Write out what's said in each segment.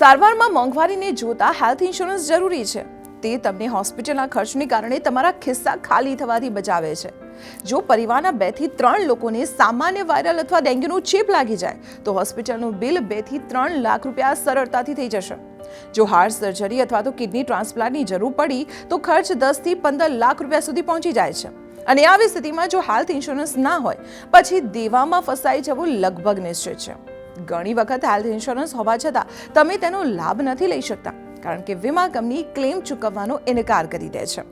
સારવારમાં મોંઘવારીને જોતા health insurance જરૂરી છે. તે તમને હોસ્પિટલના ખર્ચને કારણે તમારા ખિસ્સા ખાલી થવાથી બચાવે છે. જો પરિવારના બેથી ત્રણ લોકોને સામાન્ય વાયરલ અથવા ડેન્ગ્યુનો ચેપ લાગી જાય, તો હોસ્પિટલનું બિલ બેથી ત્રણ લાખ રૂપિયા સરળતાથી થઈ જશે. જો હાર્ટ સર્જરી અથવા તો કિડની ટ્રાન્સપ્લાન્ટની જરૂર પડી, તો ખર્ચ દસથી પંદર લાખ રૂપિયા સુધી પહોંચી જાય છે. અને આવી સ્થિતિમાં જો હેલ્થ ઇન્સ્યોરન્સ ના હોય, પછી દેવામાં ફસાઈ જવું લગભગ નિશ્ચિત છે. ઘણી વખત હેલ્થ ઇન્સ્યોરન્સ હોવા છતાં તમે તેનો લાભ નથી લઈ શકતા, કારણ કે વીમા કંપની ક્લેમ ચૂકવવાનો ઇનકાર કરી દે છે.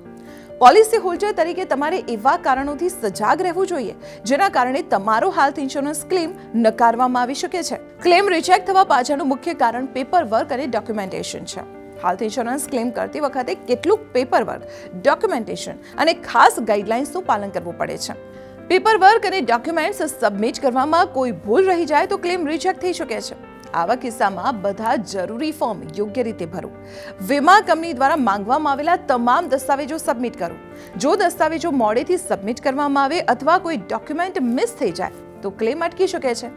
પોલિસી હોલ્ડર તરીકે તમારે એવા કારણોથી સજાગ રહેવું જોઈએ, જેના કારણે તમારો હેલ્થ ઇન્સ્યોરન્સ ક્લેમ નકારવામાં આવી શકે છે. ક્લેમ રિજેક્ટ થવા પાછળનું મુખ્ય કારણ પેપર વર્ક અને ડોક્યુમેન્ટેશન છે. હેલ્થ ઇન્સ્યોરન્સ ક્લેમ કરતી વખતે કેટલું પેપર વર્ક ડોક્યુમેન્ટેશન અને ખાસ ગાઈડલાઇન્સનું પાલન કરવું પડે છે. પેપર વર્ક અને ડોક્યુમેન્ટ્સ સબમિટ કરવામાં કોઈ ભૂલ રહી જાય તો ક્લેમ રિજેક્ટ થઈ શકે છે. આવા કિસ્સામાં બધા જરૂરી ફોર્મ યોગ્ય રીતે ભરો. વીમા કંપની દ્વારા માંગવામાં આવેલા તમામ દસ્તાવેજો સબમિટ કરો. જો દસ્તાવેજો મોડેથી સબમિટ કરવામાં આવે અથવા કોઈ ડોક્યુમેન્ટ મિસ થઈ જાય, તો ક્લેમ અટકી શકે છે.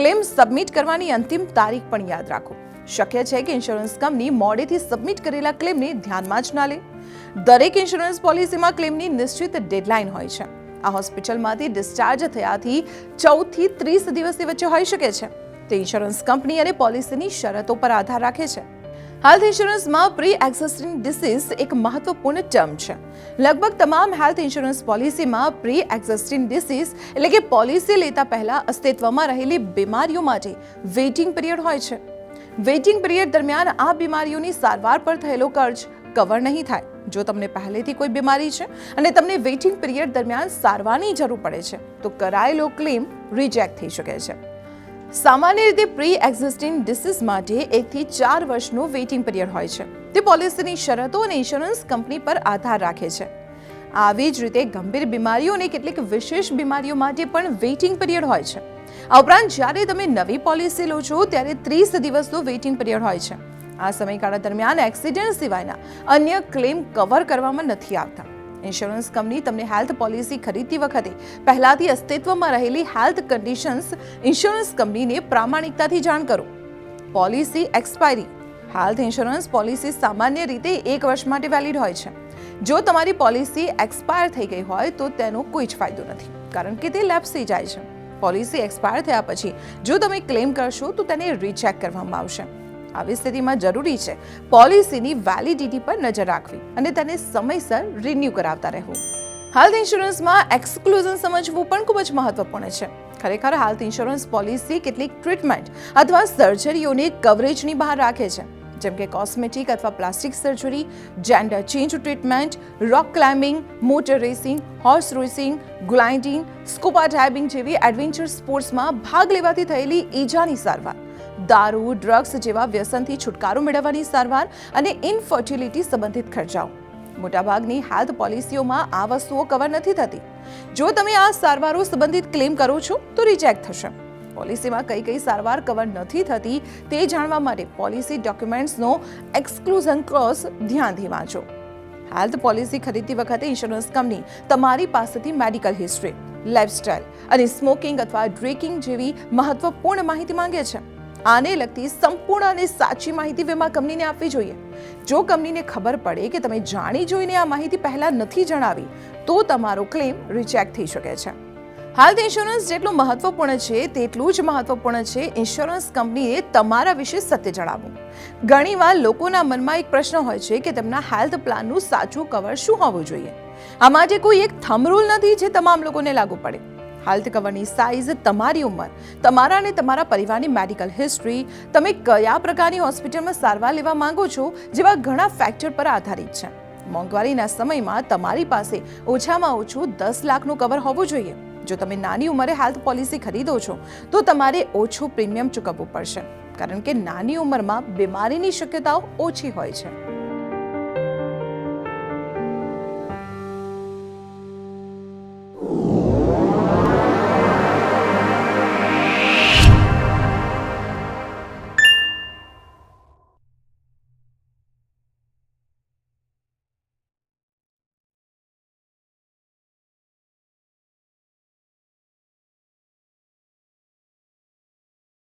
ક્લેમ સબમિટ કરવાની અંતિમ તારીખ પણ યાદ રાખો. શક્ય છે કે ઇન્સ્યોરન્સ કંપની મોડેથી સબમિટ કરેલા ક્લેમને ધ્યાનમાં જ ના લે. દરેક ઇન્સ્યોરન્સ પોલિસીમાં ક્લેમની નિશ્ચિત ડેડલાઇન હોય છે. આ હોસ્પિટલમાંથી ડિસ્ચાર્જ થયાથી ચૌદથી ત્રીસ દિવસની વચ્ચે હોઈ શકે છે. તે ઇન્સ્યોરન્સ કંપની અને પોલિસીની શરતો પર આધાર રાખે છે. હેલ્થ ઇન્સ્યોરન્સમાં પ્રી એક્ઝિસ્ટિંગ ડિસીઝ એક મહત્વપૂર્ણ ટર્મ છે. લગભગ તમામ હેલ્થ ઇન્સ્યોરન્સ પોલિસીમાં પ્રી એક્ઝિસ્ટિંગ ડિસીઝ એટલે કે પોલિસી લેતા પહેલા અસ્તિત્વમાં રહેલી બીમારીઓ માટે વેઇટિંગ પિરિયડ હોય છે. વેઇટિંગ પિરિયડ દરમિયાન આ બીમારીઓની સારવાર પર થયેલો ખર્ચ કવર નહીં થાય. જો તમને પહેલેથી કોઈ બીમારી છે અને તમને વેઇટિંગ પિરિયડ દરમિયાન સારવારની જરૂર પડે છે, તો કરાયેલો ક્લેમ રિજેક્ટ થઈ શકે છે. સામાન્ય રીતે પ્રી એક્ઝિસ્ટિંગ ડિસીઝ માટે એકથી ચાર વર્ષનો વેઇટિંગ પીરિયડ હોય છે. તે પોલિસીની શરતો અને ઇન્સ્યોરન્સ કંપની પર આધાર રાખે છે. આવી જ રીતે ગંભીર બીમારીઓ અને કેટલીક વિશેષ બીમારીઓ માટે પણ વેઇટિંગ પીરિયડ હોય છે. આ ઉપરાંત જ્યારે તમે નવી પોલિસી લો છો, ત્યારે ત્રીસ દિવસનો વેઇટિંગ પીરિયડ હોય છે. આ સમયગાળા દરમિયાન એક્સિડન્ટ સિવાયના અન્ય ક્લેમ કવર કરવામાં નથી આવતા. ઇન્સ્યોરન્સ કંપની તમને હેલ્થ પોલિસી ખરીદતી વખતે પહેલાથી અસ્તિત્વમાં રહેલી હેલ્થ કન્ડિશન્સ ઇન્સ્યોરન્સ કંપનીને પ્રામાણિકતાથી જાણ કરો. Policy expiry health insurance policy સામાન્ય રીતે એક વર્ષ માટે વેલિડ હોય છે. જો તમારી પોલિસી એક્સપાયર થઈ ગઈ હોય તો તેનો કોઈ જ ફાયદો નથી, કારણ કે તે લેપ્સ જાય છે. પોલિસી એક્સપાયર થયા પછી જો તમે ક્લેમ કરશો તો તેને રીચેક કરવામાં આવશે. આવી સ્થિતિમાં જરૂરી છે. પોલિસીની વેલિડિટી પર નજર રાખવી અને તેને સમયસર રિન્યૂ કરાવતા રહેવું. હેલ્થ ઇન્સ્યોરન્સમાં એક્સક્લુઝન સમજવું પણ ખૂબ જ મહત્વપૂર્ણ છે. ખરેખર હેલ્થ ઇન્સ્યોરન્સ પોલિસી કેટલીક ટ્રીટમેન્ટ અથવા સર્જરીઓને કવરેજની બહાર રાખે છે. જેમ કે કોસ્મેટિક અથવા plastic surgery gender change treatment rock climbing motor racing horse racing gliding scuba diving જેવી એડવેન્ચર સ્પોર્ટ્સમાં ભાગ લેવાથી થયેલી ઈજાની સારવાર. દારૂ ડ્રગ્સ જેવા વ્યસનથી છુટકારો મેળવવાની સારવાર અને ઇનફર્ટિલિટી સંબંધિત ખર્ચાઓ. મોટાભાગની હેલ્થ પોલિસીઓમાં આ વસ્તુઓ કવર નથી થતી. જો તમે આ સારવારો સંબંધિત ક્લેમ કરો છો, તો રિજેક્ટ થશે. પોલિસીમાં કઈ કઈ સારવાર કવર નથી થતી, તે જાણવા માટે પોલિસી ડોક્યુમેન્ટ્સનો એક્સક્લુઝન ક્લોઝ ધ્યાનથી વાંચો. હેલ્થ પોલિસી ખરીદતી વખતે ઇન્સ્યોરન્સ કંપની તમારી પાસેથી મેડિકલ હિસ્ટ્રી લાઇફસ્ટાઇલ અને સ્મોકિંગ અથવા ડ્રિંકિંગ જેવી મહત્વપૂર્ણ માહિતી માંગે છે. આને લગતી સંપૂર્ણ અને સાચી માહિતી વીમા કંપનીને આપવી જોઈએ. જો કંપનીને ખબર પડે કે તમે જાણી જોઈને આ માહિતી પહેલા નથી જણાવી, તો તમારો ક્લેમ રિજેક્ટ થઈ શકે છે. હેલ્થ ઇન્સ્યોરન્સ જેટલું મહત્વપૂર્ણ છે, તેટલું જ મહત્વપૂર્ણ છે ઇન્સ્યોરન્સ કંપનીએ તમારા વિશે સત્ય જણાવવું. ઘણીવાર લોકોના મનમાં એક પ્રશ્ન હોય છે કે તેમના હેલ્થ પ્લાનનું સાચું કવર શું હોવું જોઈએ? આમાં જે કોઈ એક થંબ રૂલ નથી જે તમામ લોકોને લાગુ પડે. હેલ્થ કવરની સાઇઝ તમારી ઉંમર, તમારા અને તમારા પરિવારની મેડિકલ હિસ્ટ્રી તમે કયા પ્રકારની હોસ્પિટલમાં સારવાર લેવા માંગો છો, જેવા ઘણા ફેક્ટર પર આધારિત છે. મોંઘવારીના સમયમાં તમારી પાસે ઓછામાં ઓછું દસ લાખનું કવર હોવું જોઈએ. જો તમે નાની ઉંમરે હેલ્થ પોલિસી ખરીદો છો, તો તમારે ઓછું પ્રીમિયમ ચૂકવવું પડશે. કારણ કે નાની ઉંમરમાં બીમારીની શક્યતાઓ ઓછી હોય છે.